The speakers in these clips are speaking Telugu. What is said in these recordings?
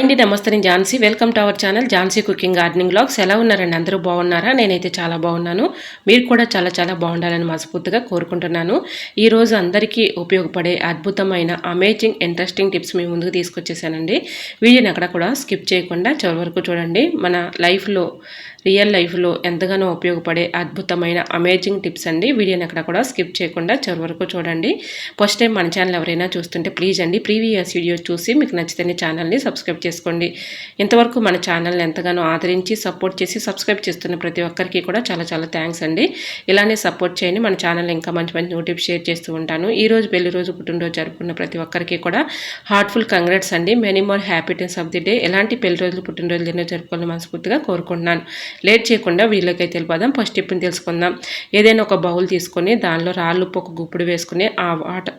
అండి నమస్తే నేను Jhansi. Welcome to our channel Jhansi cooking gardening blogs ఎలా ఉన్నారండి? అందరూ బాగున్నారా? నేనైతే చాలా బాగున్నాను. మీరు కూడా చాలా చాలా బాగుండాలని మనస్ఫూర్తిగా కోరుకుంటున్నాను. ఈరోజు అందరికీ ఉపయోగపడే అద్భుతమైన అమేజింగ్ ఇంట్రెస్టింగ్ టిప్స్ మీ ముందుకు తీసుకొచ్చేసానండి. వీడియోని అక్కడ కూడా స్కిప్ చేయకుండా చివరి వరకు చూడండి. మన లైఫ్లో రియల్ లైఫ్లో ఎంతగానో ఉపయోగపడే అద్భుతమైన అమేజింగ్ టిప్స్ అండి. వీడియోని అక్కడ కూడా స్కిప్ చేయకుండా చివరి వరకు చూడండి. ఫస్ట్ టైం మన ఛానల్ ఎవరైనా చూస్తుంటే ప్లీజ్ అండి ప్రీవియస్ వీడియోస్ చూసి మీకు నచ్చితే ఛానల్ని సబ్స్క్రైబ్ చేసుకోండి. ఇంతవరకు మన ఛానల్ని ఎంతగానో ఆదరించి సపోర్ట్ చేసి సబ్స్క్రైబ్ చేస్తున్న ప్రతి ఒక్కరికి కూడా చాలా చాలా థ్యాంక్స్ అండి. ఇలానే సపోర్ట్ చేయండి మన ఛానల్ ఇంకా మంచి మంచి నోటిఫ్ షేర్ చేస్తూ ఉంటాను. ఈ రోజు పెళ్ళి రోజు పుట్టినరోజు జరుపుకున్న ప్రతి ఒక్కరికి కూడా హార్ట్ఫుల్ కంగ్రాట్స్ అండి. Many more happiness of the day. ఎలాంటి పెళ్ళి రోజులు పుట్టినరోజులు ఎన్నో జరుపుకోవాలని మనస్ఫూర్తిగా కోరుకుంటున్నాను. లేట్ చేయకుండా వీళ్ళకైతే వెళ్ళిపోదాం. ఫస్ట్ టిప్ని తెలుసుకుందాం. ఏదైనా ఒక బౌల్ తీసుకొని దానిలో రాళ్ళు ఉప్పు ఒక గుప్పుడు వేసుకుని ఆ వాటర్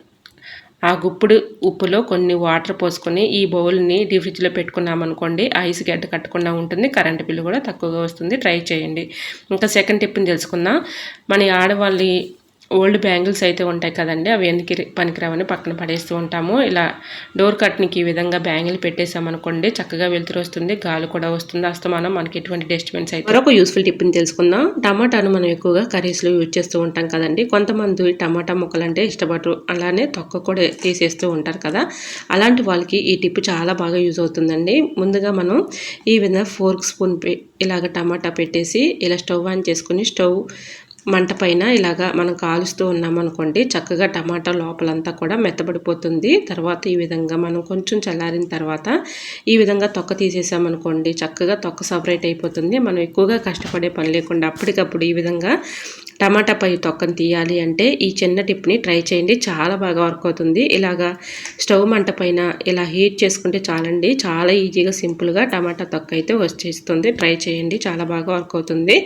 ఆ గుప్పుడు ఉప్పులో కొన్ని వాటర్ పోసుకొని ఈ బౌల్ని డీ ఫ్రిడ్జ్లో పెట్టుకున్నామనుకోండి ఐస్ గడ్డ కట్టకుండా ఉంటుంది కరెంటు బిల్లు కూడా తక్కువగా వస్తుంది. ట్రై చేయండి. ఇంకా సెకండ్ టిప్ని తెలుసుకుందాం. మన ఆడవాళ్ళి ఓల్డ్ బ్యాంగిల్స్ అయితే ఉంటాయి కదండి అవి ఎందుకు పనికిరావని పక్కన పడేస్తూ ఉంటాము. ఇలా డోర్ కట్నికి ఈ విధంగా బ్యాంగిల్ పెట్టేసామనుకోండి చక్కగా వెళ్తురు వస్తుంది గాలి కూడా వస్తుంది. అస్తమానం మనకి ఎటువంటి డస్ట్బిన్స్ అయితే మరొక యూస్ఫుల్ టిప్ని తెలుసుకుందాం. టమాటాను మనం ఎక్కువగా కర్రీస్లో యూజ్ చేస్తూ ఉంటాం కదండి. కొంతమంది టమాటా ముక్కలు అంటే ఇష్టపడరు. అలానే తొక్క కూడా తీసేస్తూ ఉంటారు కదా. అలాంటి వాళ్ళకి ఈ టిప్ చాలా బాగా యూజ్ అవుతుందండి. ముందుగా మనం ఈ విధంగా ఫోర్క్ స్పూన్ ఇలాగ టమాటా పెట్టేసి ఇలా స్టవ్ ఆన్ చేసుకుని స్టవ్ మంట పైన ఇలాగా మనం కాలుస్తూ ఉన్నామనుకోండి చక్కగా టమాటా లోపలంతా కూడా మెత్తబడిపోతుంది. తర్వాత ఈ విధంగా మనం కొంచెం చల్లారిన తర్వాత ఈ విధంగా తొక్క తీసేసామనుకోండి చక్కగా తొక్క సపరేట్ అయిపోతుంది. మనం ఎక్కువగా కష్టపడే పని లేకుండా అప్పటికప్పుడు ఈ విధంగా టమాటా పై తొక్కను తీయాలి అంటే ఈ చిన్న టిప్ని ట్రై చేయండి. చాలా బాగా వర్క్ అవుతుంది. ఇలాగా స్టవ్ మంట పైన ఇలా హీట్ చేసుకుంటే చాలండి. చాలా ఈజీగా సింపుల్గా టమాటా తొక్క అయితే వచ్చేస్తుంది. ట్రై చేయండి. చాలా బాగా వర్క్ అవుతుంది.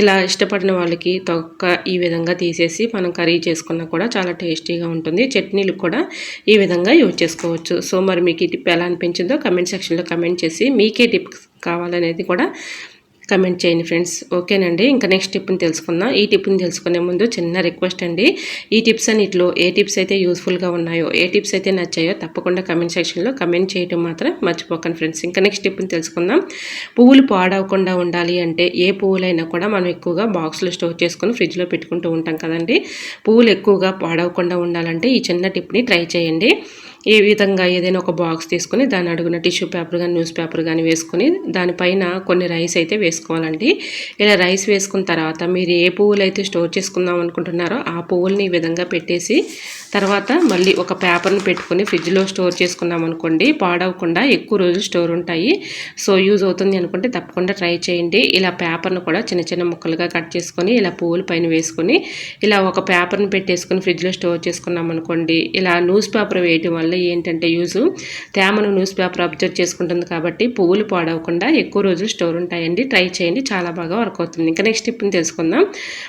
ఇలా ఇష్టపడిన వాళ్ళకి తొక్క ఈ విధంగా తీసేసి మనం కర్రీ చేసుకున్నా కూడా చాలా టేస్టీగా ఉంటుంది. చట్నీలు కూడా ఈ విధంగా యూజ్ చేసుకోవచ్చు. సో మరి మీకు ఈ టిప్ ఎలా అనిపించిందో కమెంట్ సెక్షన్లో కమెంట్ చేసి మీకే టిప్ కావాలనేది కూడా కమెంట్ చేయండి ఫ్రెండ్స్ ఓకేనండి? ఇంకా నెక్స్ట్ టిప్ని తెలుసుకుందాం. ఈ టిప్ని తెలుసుకునే ముందు చిన్న రిక్వెస్ట్ అండి. ఈ టిప్స్ అన్నిటిలో ఏ టిప్స్ అయితే యూస్ఫుల్గా ఉన్నాయో ఏ టిప్స్ అయితే నచ్చాయో తప్పకుండా కమెంట్ సెక్షన్లో కమెంట్ చేయడం మాత్రం మర్చిపోకండి ఫ్రెండ్స్ ఇంకా నెక్స్ట్ టిప్ని తెలుసుకుందాం. పువ్వులు పాడవకుండా ఉండాలి అంటే ఏ పువ్వులైనా కూడా మనం ఎక్కువగా బాక్స్లో స్టోర్ చేసుకొని ఫ్రిడ్జ్లో పెట్టుకుంటూ ఉంటాం కదండి. పువ్వులు ఎక్కువగా పాడవకుండా ఉండాలంటే ఈ చిన్న టిప్ని ట్రై చేయండి. ఈ విధంగా ఏదైనా ఒక బాక్స్ తీసుకొని దాని అడుగున టిష్యూ పేపర్ కానీ న్యూస్ పేపర్ కానీ వేసుకొని దానిపైన కొన్ని రైస్ అయితే వేసుకోవాలండి. ఇలా రైస్ వేసుకున్న తర్వాత మీరు ఏ పువ్వులు అయితే స్టోర్ చేసుకుందాం అనుకుంటున్నారో ఆ పువ్వుల్ని ఈ విధంగా పెట్టేసి తర్వాత మళ్ళీ ఒక పేపర్ని పెట్టుకొని ఫ్రిడ్జ్లో స్టోర్ చేసుకున్నాం అనుకోండి. పాడవకుండా ఎక్కువ రోజులు స్టోర్ ఉంటాయి. సో యూజ్ అవుతుంది అనుకుంటే తప్పకుండా ట్రై చేయండి. ఇలా పేపర్ను కూడా చిన్న చిన్న ముక్కలుగా కట్ చేసుకొని ఇలా పువ్వుల పైన వేసుకొని ఇలా ఒక పేపర్ని పెట్టేసుకొని ఫ్రిడ్జ్లో స్టోర్ చేసుకున్నాం అనుకోండి. ఇలా న్యూస్ పేపర్ వేయటం వల్ల ఏంటంటే యూజు తేమను న్యూస్ పేపర్ అబ్జర్వ్ చేసుకుంటుంది కాబట్టి పువ్వులు పాడవకుండా ఎక్కువ రోజులు స్టోర్ ఉంటాయండి. ట్రై చేయండి. చాలా బాగా వర్క్ అవుతుంది. ఇంకా నెక్స్ట్ టిప్ని తెలుసుకుందాం.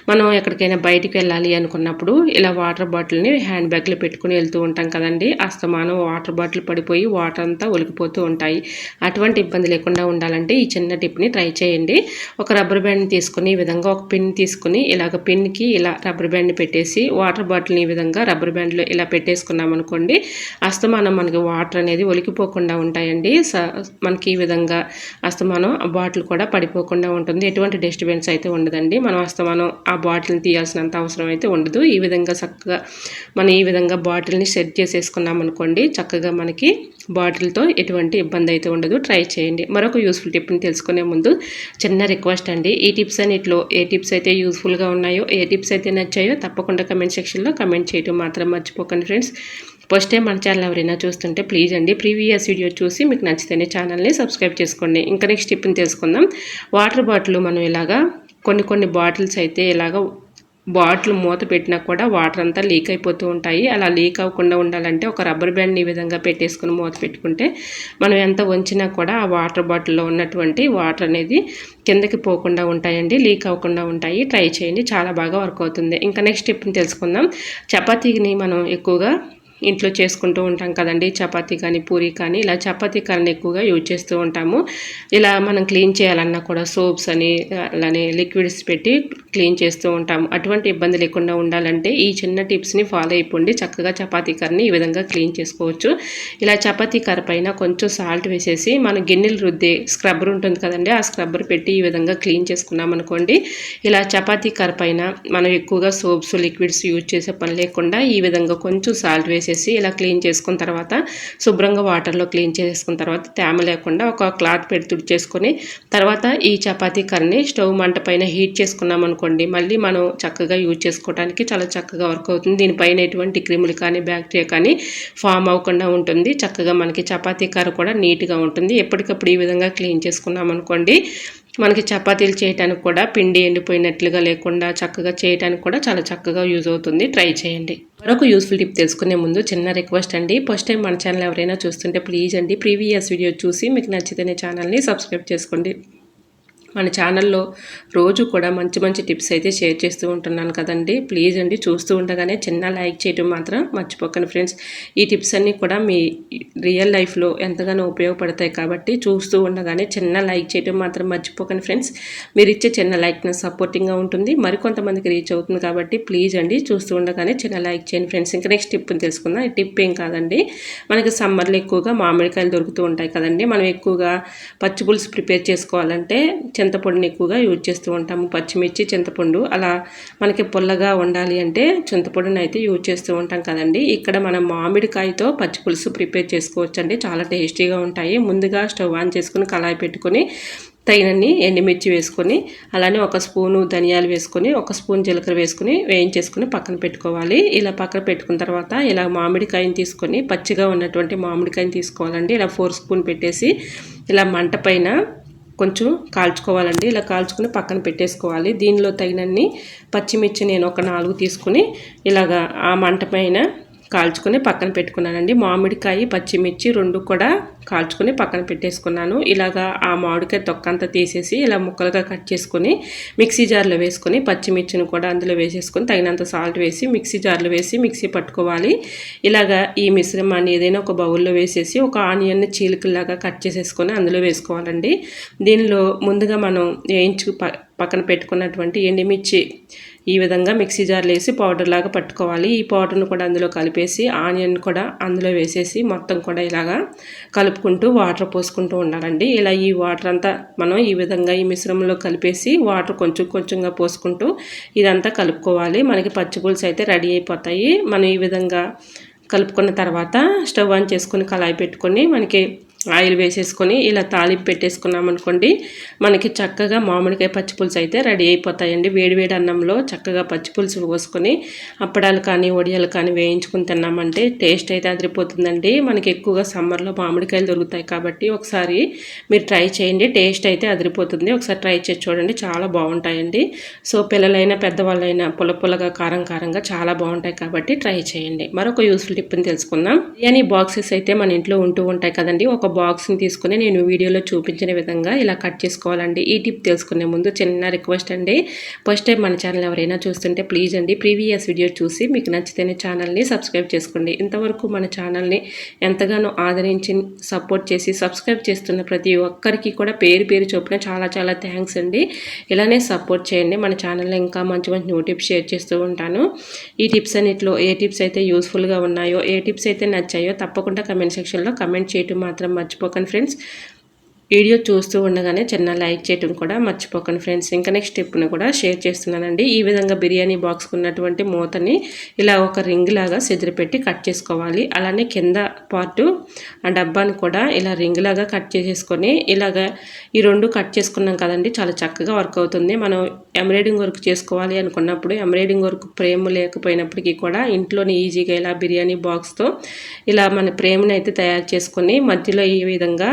మనం ఎక్కడికైనా బయటికి వెళ్ళాలి అనుకున్నప్పుడు ఇలా వాటర్ బాటిల్ని హ్యాండ్ బ్యాగ్లో పెట్టుకుని వెళ్తూ ఉంటాం కదండి. అస్తమానం వాటర్ బాటిల్ పడిపోయి వాటర్ అంతా ఒలికిపోతూ ఉంటాయి. అటువంటి ఇబ్బంది లేకుండా ఉండాలంటే ఈ చిన్న టిప్ని ట్రై చేయండి. ఒక రబ్బర్ బ్యాండ్ని తీసుకుని ఈ విధంగా ఒక పిన్ తీసుకుని ఇలాగ పిన్కి ఇలా రబ్బర్ బ్యాండ్ని పెట్టేసి వాటర్ బాటిల్ని ఈ విధంగా రబ్బర్ బ్యాండ్లో ఇలా పెట్టేసుకున్నాం అనుకోండి అస్తమానం మనకి వాటర్ అనేది ఒలికిపోకుండా ఉంటాయండి. మనకి ఈ విధంగా అస్తమానం ఆ బాటిల్ కూడా పడిపోకుండా ఉంటుంది. ఎటువంటి డస్ట్బిన్స్ అయితే ఉండదండి. మనం అస్తమానం ఆ బాటిల్ని తీయాల్సినంత అవసరం అయితే ఉండదు. ఈ విధంగా చక్కగా మనం ఈ విధంగా బాటిల్ని సెట్ చేసేసుకున్నాం అనుకోండి చక్కగా మనకి బాటిల్తో ఎటువంటి ఇబ్బంది అయితే ఉండదు. ట్రై చేయండి. మరొక యూస్ఫుల్ టిప్ని తెలుసుకునే ముందు చిన్న రిక్వెస్ట్ అండి. ఈ టిప్స్ అన్నిట్లో ఏ టిప్స్ అయితే యూస్ఫుల్గా ఉన్నాయో ఏ టిప్స్ అయితే నచ్చాయో తప్పకుండా కమెంట్ సెక్షన్లో కమెంట్ చేయడం మాత్రం మర్చిపోకండి ఫ్రెండ్స్ ఫస్ట్ టైం మన ఛానల్ ఎవరైనా చూస్తుంటే ప్లీజ్ అండి ప్రీవియస్ వీడియో చూసి మీకు నచ్చితేనే ఛానల్ని సబ్స్క్రైబ్ చేసుకోండి. ఇంకా నెక్స్ట్ టిప్ని తెలుసుకుందాం. వాటర్ బాటిల్ మనం ఇలాగా కొన్ని కొన్ని బాటిల్స్ అయితే ఇలాగ బాటిల్ మూత పెట్టినా కూడా వాటర్ అంతా లీక్ అయిపోతూ ఉంటాయి. అలా లీక్ అవ్వకుండా ఉండాలంటే ఒక రబ్బర్ బ్యాండ్ని ఈ విధంగా పెట్టేసుకుని మూత పెట్టుకుంటే మనం ఎంత వంచినా కూడా ఆ వాటర్ బాటిల్లో ఉన్నటువంటి వాటర్ అనేది కిందకి పోకుండా ఉంటాయండి లీక్ అవ్వకుండా ఉంటాయి. ట్రై చేయండి చాలా బాగా వర్క్ అవుతుంది. ఇంకా నెక్స్ట్ టిప్ని తెలుసుకుందాం. చపాతీని మనం ఎక్కువగా ఇంట్లో చేసుకుంటూ ఉంటాం కదండి. చపాతీ కానీ పూరి కానీ ఇలా చపాతీ కర్రని ఎక్కువగా యూజ్ చేస్తూ ఉంటాము. ఇలా మనం క్లీన్ చేయాలన్నా కూడా సోప్స్ అని అలానే లిక్విడ్స్ పెట్టి క్లీన్ చేస్తూ ఉంటాము. అటువంటి ఇబ్బంది లేకుండా ఉండాలంటే ఈ చిన్న టిప్స్ని ఫాలో అయిపోండి. చక్కగా చపాతీ కర్రని ఈ విధంగా క్లీన్ చేసుకోవచ్చు. ఇలా చపాతీ కర్ర పైన కొంచెం సాల్ట్ వేసేసి మనం గిన్నెలు రుద్దే స్క్రబ్బర్ ఉంటుంది కదండి. ఆ స్క్రబ్బర్ పెట్టి ఈ విధంగా క్లీన్ చేసుకున్నాం అనుకోండి. ఇలా చపాతీ కర్ర పైన మనం ఎక్కువగా సోప్స్ లిక్విడ్స్ యూజ్ చేసే పని లేకుండా ఈ విధంగా కొంచెం సాల్ట్ వేసి చేసి ఇలా క్లీన్ చేసుకున్న తర్వాత శుభ్రంగా వాటర్లో క్లీన్ చేసుకున్న తర్వాత తేమ లేకుండా ఒక క్లాత్ పెట్టి తుడిచేసుకొని తర్వాత ఈ చపాతీ కర్రని స్టవ్ మంట పైన హీట్ చేసుకున్నాం అనుకోండి మళ్ళీ మనం చక్కగా యూజ్ చేసుకోవడానికి చాలా చక్కగా వర్క్ అవుతుంది. దీనిపైన ఎటువంటి క్రిములు కానీ బ్యాక్టీరియా కానీ ఫామ్ అవ్వకుండా ఉంటుంది. చక్కగా మనకి చపాతీ కర్ర కూడా నీట్గా ఉంటుంది. ఎప్పటికప్పుడు ఈ విధంగా క్లీన్ చేసుకున్నాం అనుకోండి మనకి చపాతీలు చేయడానికి కూడా పిండి ఎండిపోయినట్లుగా లేకుండా చక్కగా చేయడానికి కూడా చాలా చక్కగా యూజ్ అవుతుంది. ట్రై చేయండి. మరొక యూస్ఫుల్ టిప్ తెలుసుకునే ముందు చిన్న రిక్వెస్ట్ అండి. ఫస్ట్ టైం మన ఛానల్ ఎవరైనా చూస్తుంటే ప్లీజ్ అండి ప్రీవియస్ వీడియో చూసి మీకు నచ్చితేనే ఛానల్ని సబ్స్క్రైబ్ చేసుకోండి. మన ఛానల్లో రోజు కూడా మంచి మంచి టిప్స్ అయితే షేర్ చేస్తూ ఉంటున్నాను కదండి. ప్లీజ్ అండి చూస్తూ ఉండగానే చిన్న లైక్ చేయడం మాత్రం మర్చిపోకండి ఫ్రెండ్స్ ఈ టిప్స్ అన్నీ కూడా మీ రియల్ లైఫ్లో ఎంతగానో ఉపయోగపడతాయి కాబట్టి చూస్తూ ఉండగానే చిన్న లైక్ చేయడం మాత్రం మర్చిపోకండి ఫ్రెండ్స్. మీరు ఇచ్చే చిన్న లైక్ నాకు సపోర్టింగ్గా ఉంటుంది. మరికొంతమందికి రీచ్ అవుతుంది కాబట్టి ప్లీజ్ అండి చూస్తూ ఉండగానే చిన్న లైక్ చేయండి ఫ్రెండ్స్. ఇంకా నెక్స్ట్ టిప్ని తెలుసుకుందాం. ఈ టిప్ ఏం కాదండి. మనకి సమ్మర్లో ఎక్కువగా మామిడికాయలు దొరుకుతూ ఉంటాయి కదండి. మనం ఎక్కువగా పచ్చి పులుసు ప్రిపేర్ చేసుకోవాలంటే చింతపండుని ఎక్కువగా యూజ్ చేస్తూ ఉంటాము. పచ్చిమిర్చి చింతపండు అలా మనకి పుల్లగా ఉండాలి అంటే చింతపండుని అయితే యూజ్ చేస్తూ ఉంటాం కదండి. ఇక్కడ మనం మామిడికాయతో పచ్చి పులుసు ప్రిపేర్ చేసుకోవాలి అండి చాలా టేస్టీగా ఉంటాయి. ముందుగా స్టవ్ ఆన్ చేసుకుని కళాయి పెట్టుకొని తగినన్ని ఎండుమిర్చి వేసుకొని అలానే ఒక స్పూను ధనియాలు వేసుకొని ఒక స్పూన్ జీలకర్ర వేసుకొని వేయించేసుకొని పక్కన పెట్టుకోవాలి. ఇలా పక్కన పెట్టుకున్న తర్వాత ఇలా మామిడికాయని తీసుకొని పచ్చిగా ఉన్నటువంటి మామిడికాయని తీసుకోవాలండి. ఇలా ఫోర్ స్పూన్ పెట్టేసి ఇలా మంట పైన కొంచెం కాల్చుకోవాలండి. ఇలా కాల్చుకుని పక్కన పెట్టేసుకోవాలి. దీనిలో తగినన్ని పచ్చిమిర్చి నేను ఒక నాలుగు తీసుకుని ఇలాగా ఆ మంట పైన కాల్చుకొని పక్కన పెట్టుకున్నానండి. మామిడికాయ పచ్చిమిర్చి రెండు కూడా కాల్చుకొని పక్కన పెట్టేసుకున్నాను. ఇలాగా ఆ మామిడికాయ తొక్కంతా తీసేసి ఇలా ముక్కలుగా కట్ చేసుకొని మిక్సీ జార్లో వేసుకొని పచ్చిమిర్చిని కూడా అందులో వేసేసుకొని తగినంత సాల్ట్ వేసి మిక్సీ జార్లో వేసి మిక్సీ పట్టుకోవాలి. ఇలాగా ఈ మిశ్రమాన్ని ఏదైనా ఒక బౌల్లో వేసేసి ఒక ఆనియన్ చీలికల్లాగా కట్ చేసేసుకొని అందులో వేసుకోవాలండి. దీనిలో ముందుగా మనం వేయించు పక్కన పెట్టుకున్నటువంటి ఎండిమిర్చి ఈ విధంగా మిక్సీ జార్లో వేసి పౌడర్ లాగా పట్టుకోవాలి. ఈ పౌడర్ను కూడా అందులో కలిపేసి ఆనియన్ కూడా అందులో వేసేసి మొత్తం కూడా ఇలాగా కలుపుకుంటూ వాటర్ పోసుకుంటూ ఉండాలండి. ఇలా ఈ వాటర్ అంతా మనం ఈ విధంగా ఈ మిశ్రమంలో కలిపేసి వాటర్ కొంచెం కొంచెంగా పోసుకుంటూ ఇదంతా కలుపుకోవాలి. మనకి పచ్చి పులుసు అయితే రెడీ అయిపోతాయి. మనం ఈ విధంగా కలుపుకున్న తర్వాత స్టవ్ ఆన్ చేసుకొని కళాయి పెట్టుకొని మనకి ఆయిల్ వేసేసుకొని ఇలా తాలింపు పెట్టేసుకున్నాం అనుకోండి మనకి చక్కగా మామిడికాయ పచ్చిపులుసు అయితే రెడీ అయిపోతాయండి. వేడివేడి అన్నంలో చక్కగా పచ్చిపులుసు పోసుకొని అప్పడాలు కానీ వడియాలు కానీ వేయించుకుని తిన్నామంటే టేస్ట్ అయితే అదిరిపోతుందండి. మనకి ఎక్కువగా సమ్మర్లో మామిడికాయలు దొరుకుతాయి కాబట్టి ఒకసారి మీరు ట్రై చేయండి టేస్ట్ అయితే అదిరిపోతుంది. ఒకసారి ట్రై చేసి చూడండి చాలా బాగుంటాయండి. సో పిల్లలైనా పెద్దవాళ్ళైనా పుల్ల పుల్లగా కారం కారంగా చాలా బాగుంటాయి కాబట్టి ట్రై చేయండి. మరొక యూస్ఫుల్ టిప్ని తెలుసుకుందాం. బిర్యానీ బాక్సెస్ అయితే మన ఇంట్లో ఉంటూ ఉంటాయి కదండి. ఒక బాక్స్ని తీసుకుని నేను వీడియోలో చూపించిన విధంగా ఇలా కట్ చేసుకోవాలండి. ఈ టిప్ తెలుసుకునే ముందు చిన్న రిక్వెస్ట్ అండి. ఫస్ట్ టైం మన ఛానల్ ఎవరైనా చూస్తుంటే ప్లీజ్ అండి ప్రీవియస్ వీడియో చూసి మీకు నచ్చితేనే ఛానల్ని సబ్స్క్రైబ్ చేసుకోండి. ఇంతవరకు మన ఛానల్ని ఎంతగానో ఆదరించి సపోర్ట్ చేసి సబ్స్క్రైబ్ చేస్తున్న ప్రతి ఒక్కరికి కూడా పేరు పేరు చొప్పున చాలా చాలా థ్యాంక్స్ అండి. ఇలానే సపోర్ట్ చేయండి. మన ఛానల్లో ఇంకా మంచి మంచి న్యూ టిప్స్ షేర్ చేస్తూ ఉంటాను. ఈ టిప్స్ అన్నిట్లో ఏ టిప్స్ అయితే యూస్ఫుల్గా ఉన్నాయో ఏ టిప్స్ అయితే నచ్చాయో తప్పకుండా కమెంట్ సెక్షన్లో కమెంట్ చేయటం మాత్రం మర్చిపోకండి ఫ్రెండ్స్ వీడియో చూస్తూ ఉండగానే చిన్న లైక్ చేయటం కూడా మర్చిపోకండి ఫ్రెండ్స్. ఇంకా నెక్స్ట్ స్టెప్ని కూడా షేర్ చేస్తున్నానండి. ఈ విధంగా బిర్యానీ బాక్స్కి ఉన్నటువంటి మూతని ఇలా ఒక రింగ్ లాగా పెట్టి కట్ చేసుకోవాలి. అలానే కింద పార్టు ఆ డబ్బాని కూడా ఇలా రింగ్ లాగా కట్ చేసేసుకొని ఇలాగా ఈ రెండు కట్ చేసుకున్నాం కదండి చాలా చక్కగా వర్క్ అవుతుంది. మనం ఎంబ్రాయిడింగ్ వర్క్ చేసుకోవాలి అనుకున్నప్పుడు ఎంబ్రాయిడింగ్ వర్క్ ప్రేమ్ లేకపోయినప్పటికీ కూడా ఇంట్లోనే ఈజీగా ఇలా బిర్యానీ బాక్స్తో ఇలా మన ప్రేమ్ని అయితే తయారు చేసుకొని మధ్యలో ఈ విధంగా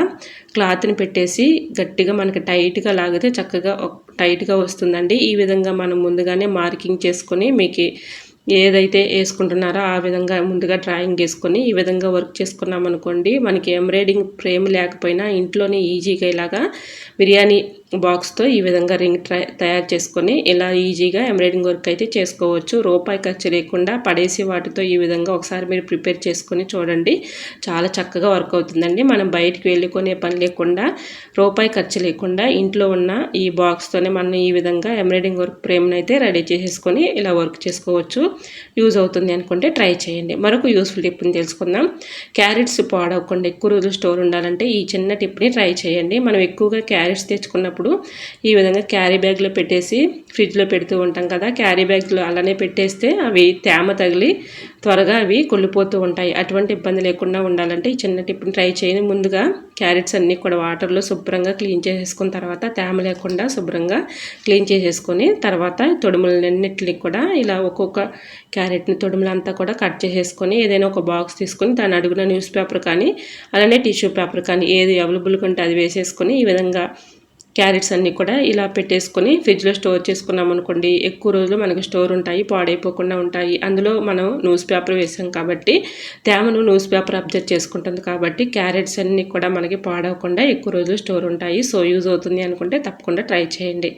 క్లాత్ని పెట్టేసి గట్టిగా మనకి టైట్గా లాగితే చక్కగా టైట్గా వస్తుందండి. ఈ విధంగా మనం ముందుగానే మార్కింగ్ చేసుకొని మీకు ఏదైతే వేసుకుంటున్నారో ఆ విధంగా ముందుగా డ్రాయింగ్ వేసుకొని ఈ విధంగా వర్క్ చేసుకున్నాం అనుకోండి మనకి ఎంబ్రాయిడింగ్ ఫ్రేమ్ లేకపోయినా ఇంట్లోనే ఈజీగా ఇలాగా బిర్యానీ బాక్స్తో ఈ విధంగా రింగ్ ట్రై తయారు చేసుకొని ఇలా ఈజీగా ఎంబ్రాయిడింగ్ వర్క్ అయితే చేసుకోవచ్చు. రూపాయి ఖర్చు లేకుండా పడేసి వాటితో ఈ విధంగా ఒకసారి మీరు ప్రిపేర్ చేసుకొని చూడండి. చాలా చక్కగా వర్క్ అవుతుందండి. మనం బయటికి వెళ్ళుకునే పని లేకుండా రూపాయి ఖర్చు లేకుండా ఇంట్లో ఉన్న ఈ బాక్స్తోనే మనం ఈ విధంగా ఎంబ్రాయిడింగ్ వర్క్ ఫ్రేమ్ని అయితే రెడీ చేసేసుకొని ఇలా వర్క్ చేసుకోవచ్చు. యూజ్ అవుతుంది అనుకుంటే ట్రై చేయండి. మరొక యూస్ఫుల్ టిప్ని తెలుసుకుందాం. క్యారెట్స్ పాడవకుండా ఎక్కువ రోజులు స్టోర్ ఉండాలంటే ఈ చిన్న టిప్ని ట్రై చేయండి. మనం ఎక్కువగా క్యారెట్స్ తెచ్చుకున్నప్పుడు ఈ విధంగా క్యారీ బ్యాగ్లో పెట్టేసి ఫ్రిడ్జ్లో పెడుతూ ఉంటాం కదా క్యారీ బ్యాగ్లో అలానే పెట్టేస్తే అవి తేమ తగిలి త్వరగా అవి కుళ్ళిపోతూ ఉంటాయి. అటువంటి ఇబ్బంది లేకుండా ఉండాలంటే ఈ చిన్న టిప్ని ట్రై చేయని ముందుగా క్యారెట్స్ అన్నీ కూడా వాటర్లో శుభ్రంగా క్లీన్ చేసేసుకున్న తర్వాత తేమ లేకుండా శుభ్రంగా క్లీన్ చేసేసుకొని తర్వాత తొడుములన్నింటినీ కూడా ఇలా ఒక్కొక్క క్యారెట్ని తొడుములంతా కూడా కట్ చేసేసుకొని ఏదైనా ఒక బాక్స్ తీసుకొని దాని అడుగున న్యూస్ పేపర్ కానీ అలానే టిష్యూ పేపర్ కానీ ఏది అవైలబుల్గా ఉంటే అది వేసేసుకొని ఈ విధంగా క్యారెట్స్ అన్నీ కూడా ఇలా పెట్టేసుకొని ఫ్రిడ్జ్లో స్టోర్ చేసుకున్నాం అనుకోండి ఎక్కువ రోజులు మనకు స్టోర్ ఉంటాయి పాడైపోకుండా ఉంటాయి. అందులో మనం న్యూస్ పేపర్ వేసాం కాబట్టి తేమను న్యూస్ పేపర్ అబ్జర్వ్ చేసుకుంటుంది కాబట్టి క్యారెట్స్ అన్నీ కూడా మనకి పాడవకుండా ఎక్కువ రోజులు స్టోర్ ఉంటాయి. సో యూజ్ అవుతుంది అనుకుంటే తప్పకుండా ట్రై చేయండి.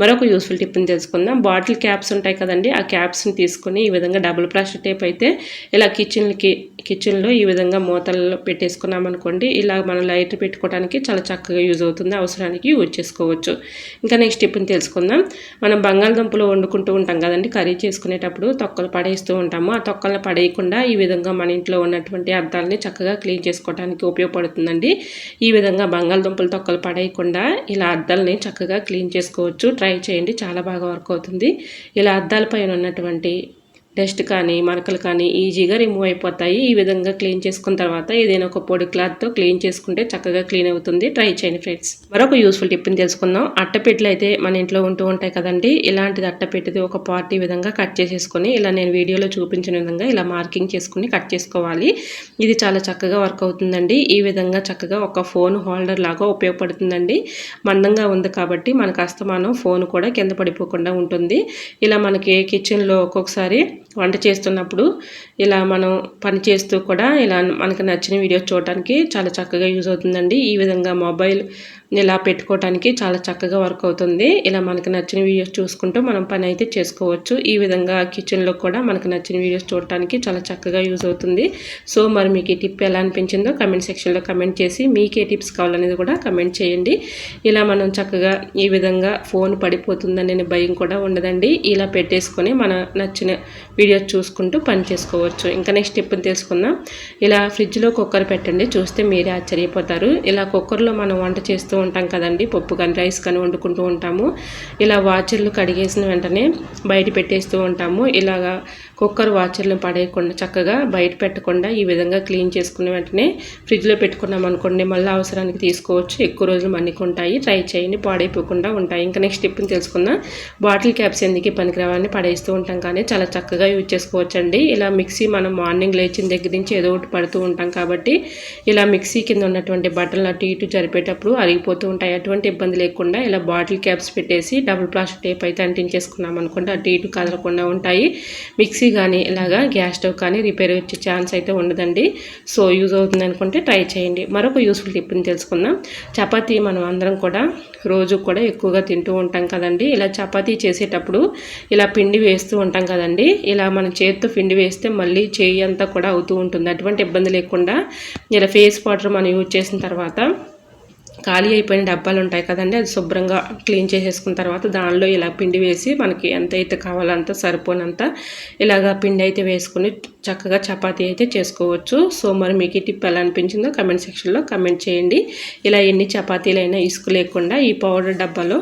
మరొక యూస్ఫుల్ టిప్ని తెలుసుకుందాం. బాటిల్ క్యాప్స్ ఉంటాయి కదండి ఆ క్యాప్స్ని తీసుకొని ఈ విధంగా డబుల్ ప్లాస్టిక్ టేప్ అయితే ఇలా కిచెన్కి కిచెన్లో ఈ విధంగా మూతల్లో పెట్టేసుకున్నాం అనుకోండి ఇలా మనం లైట్ పెట్టుకోవడానికి చాలా చక్కగా యూజ్ అవుతుంది అవసరానికి యూజ్ చేసుకోవచ్చు. ఇంకా నెక్స్ట్ టిప్ని తెలుసుకుందాం. మనం బంగాళదుంపలు వండుకుంటూ ఉంటాం కదండి కర్రీ చేసుకునేటప్పుడు తొక్కలు పడేస్తూ ఉంటాము. ఆ తొక్కలను పడేయకుండా ఈ విధంగా మన ఇంట్లో ఉన్నటువంటి అద్దాలని చక్కగా క్లీన్ చేసుకోవడానికి ఉపయోగపడుతుందండి. ఈ విధంగా బంగాళదుంపలు తొక్కలు పడేయకుండా ఇలా అద్దాలని చక్కగా క్లీన్ చేసుకోవచ్చు. ట్రై చేయండి చాలా బాగా వర్క్ అవుతుంది. ఇలా అద్దాల పైన ఉన్నటువంటి డస్ట్ కానీ మరకలు కానీ ఈజీగా రిమూవ్ అయిపోతాయి. ఈ విధంగా క్లీన్ చేసుకున్న తర్వాత ఏదైనా ఒక పొడి క్లాత్తో క్లీన్ చేసుకుంటే చక్కగా క్లీన్ అవుతుంది. ట్రై చేయండి ఫ్రెండ్స్ మరొక యూస్ఫుల్ టిప్ని తెలుసుకుందాం. అట్టపెట్టెలు అయితే మన ఇంట్లో ఉంటూ ఉంటాయి కదండి. ఇలాంటిది అట్టపెట్టెది ఒక పార్టీ విధంగా కట్ చేసేసుకొని ఇలా నేను వీడియోలో చూపించిన విధంగా ఇలా మార్కింగ్ చేసుకుని కట్ చేసుకోవాలి. ఇది చాలా చక్కగా వర్క్ అవుతుందండి. ఈ విధంగా చక్కగా ఒక ఫోన్ హోల్డర్ లాగా ఉపయోగపడుతుందండి. మందంగా ఉంది కాబట్టి మనకు అస్తమానం ఫోన్ కూడా కింద పడిపోకుండా ఉంటుంది. ఇలా మనకి కిచెన్లో ఒక్కొక్కసారి వంట చేస్తున్నప్పుడు ఇలా మనం పని చేస్తూ కూడా ఇలా మనకు నచ్చిన వీడియోస్ చూడటానికి చాలా చక్కగా యూజ్ అవుతుందండి. ఈ విధంగా మొబైల్ ఇలా పెట్టుకోవడానికి చాలా చక్కగా వర్క్ అవుతుంది. ఇలా మనకు నచ్చిన వీడియోస్ చూసుకుంటూ మనం పని అయితే చేసుకోవచ్చు. ఈ విధంగా కిచెన్లో కూడా మనకు నచ్చిన వీడియోస్ చూడటానికి చాలా చక్కగా యూజ్ అవుతుంది. సో మరి మీకు ఈ టిప్ ఎలా అనిపించిందో కమెంట్ సెక్షన్లో కమెంట్ చేసి మీకు ఏ టిప్స్ కావాలనేది కూడా కమెంట్ చేయండి. ఇలా మనం చక్కగా ఈ విధంగా ఫోన్ పడిపోతుందనే భయం కూడా ఉండదండి. ఇలా పెట్టేసుకొని మన నచ్చిన వీడియోస్ చూసుకుంటూ పని చేసుకోవచ్చు. ఇంకా నెక్స్ట్ టిప్ని తెలుసుకుందాం. ఇలా ఫ్రిడ్జ్లో కుక్కర్ పెట్టండి. చూస్తే మీరే ఆశ్చర్యపోతారు. ఇలా కుక్కర్లో మనం వంట చేస్తూ ఉంటాం కదండి. పప్పు కానీ రైస్ కానీ వండుకుంటూ ఉంటాము. ఇలా వాచర్లు కడిగేసిన వెంటనే బయట పెట్టేస్తూ ఉంటాము. ఇలాగా కుక్కర్ వాచర్లను పడేయకుండా చక్కగా బయట పెట్టకుండా ఈ విధంగా క్లీన్ చేసుకున్న వెంటనే ఫ్రిడ్జ్లో పెట్టుకున్నాం అనుకోండి మళ్ళీ అవసరానికి తీసుకోవచ్చు. ఎక్కువ రోజులు మన్నికుంటాయి. ట్రై చేయండి పాడైపోకుండా ఉంటాయి. ఇంకా నెక్స్ట్ టిప్ని తెలుసుకుందాం. బాటిల్ క్యాప్స్ ఎందుకు పనికిరావని పడేస్తూ ఉంటాం కానీ చాలా చక్కగా యూజ్ చేసుకోవచ్చండి. ఇలా మిక్సీ మనం మార్నింగ్ లేచిన దగ్గర నుంచి ఏదో ఒకటి పడుతూ ఉంటాం కాబట్టి ఇలా మిక్సీ కింద ఉన్నటువంటి బట్టలు అటు ఇటు జరిపేటప్పుడు అరిగిపోతూ ఉంటాయి. అటువంటి ఇబ్బంది లేకుండా ఇలా బాటిల్ క్యాప్స్ పెట్టేసి డబుల్ ప్లాస్టిక్ టేప్ అయితే అంటించేసుకున్నాం అనుకుంటే అటు ఇటు కదలకుండా ఉంటాయి. మిక్సీ కానీ ఇలాగా గ్యాస్ స్టవ్ కానీ రిపేర్ వచ్చే ఛాన్స్ అయితే ఉండదండి. సో యూజ్ అవుతుంది అనుకుంటే ట్రై చేయండి. మరొక యూస్ఫుల్ టిప్ని తెలుసుకుందాం. చపాతీ మనం అందరం కూడా రోజు కూడా ఎక్కువగా తింటూ ఉంటాం కదండి. ఇలా చపాతీ చేసేటప్పుడు ఇలా పిండి వేస్తూ ఉంటాం కదండి. ఇలా మన చేతితో పిండి వేస్తే మళ్ళీ చేయి అంతా కూడా అవుతూ ఉంటుంది. అటువంటి ఇబ్బంది లేకుండా ఇలా ఫేస్ పౌడర్ మనం యూజ్ చేసిన తర్వాత ఖాళీ అయిపోయిన డబ్బాలు ఉంటాయి కదండి అది శుభ్రంగా క్లీన్ చేసేసుకున్న తర్వాత దానిలో ఇలా పిండి వేసి మనకి ఎంత అయితే కావాలో అంత సరిపోనంత ఇలాగా పిండి అయితే వేసుకుని చక్కగా చపాతీ అయితే చేసుకోవచ్చు. సో మరి మీకు ఈ టిప్ ఎలా అనిపించిందో కమెంట్ సెక్షన్లో కమెంట్ చేయండి. ఇలా ఎన్ని చపాతీలైనా ఇసుకు లేకుండా ఈ పౌడర్ డబ్బాలో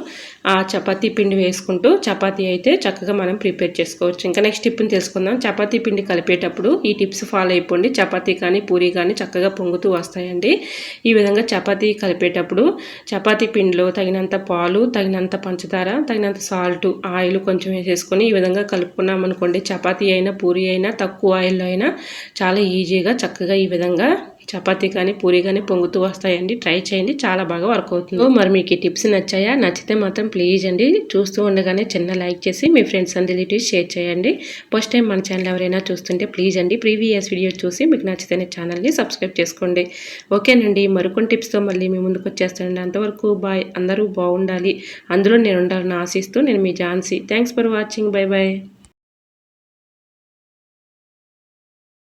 ఆ చపాతీ పిండి వేసుకుంటూ చపాతీ అయితే చక్కగా మనం ప్రిపేర్ చేసుకోవచ్చు. ఇంకా నెక్స్ట్ టిప్ని తెలుసుకుందాం. చపాతీ పిండి కలిపేటప్పుడు ఈ టిప్స్ ఫాలో అయిపోండి. చపాతీ కానీ పూరి కానీ చక్కగా పొంగుతూ వస్తాయండి. ఈ విధంగా చపాతీ కలిపేటప్పుడు చపాతీ పిండిలో తగినంత పాలు తగినంత పంచదార తగినంత సాల్ట్ ఆయిల్ కొంచెం వేసేసుకొని ఈ విధంగా కలుపుకున్నాం అనుకోండి చపాతీ అయినా పూరి అయినా తక్కువ ఆయిల్ ఆయిల్లో అయినా చాలా ఈజీగా చక్కగా ఈ విధంగా చపాతీ కానీ పూరి కానీ పొంగుతూ వస్తాయండి. ట్రై చేయండి. చాలా బాగా వర్క్ అవుతుంది. మరి మీకు ఈ టిప్స్ నచ్చాయా? నచ్చితే మాత్రం ప్లీజ్ అండి. చూస్తూ ఉండగానే చిన్న లైక్ చేసి మీ ఫ్రెండ్స్ అండ్ రిలేటివ్స్ షేర్ చేయండి. ఫస్ట్ టైం మన ఛానల్ ఎవరైనా చూస్తుంటే ప్లీజ్ అండి. ప్రీవియస్ వీడియో చూసి మీకు నచ్చితేనే ఛానల్ని సబ్స్క్రైబ్ చేసుకోండి. ఓకేనండి. మరికొన్ని టిప్స్తో మళ్ళీ మీ ముందుకు వచ్చేస్తానండి. అంతవరకు బాయ్. అందరూ బాగుండాలి. అందులో నేను ఉండాలని ఆశిస్తూ నేను మీ Jhansi. Thanks for watching. Bye bye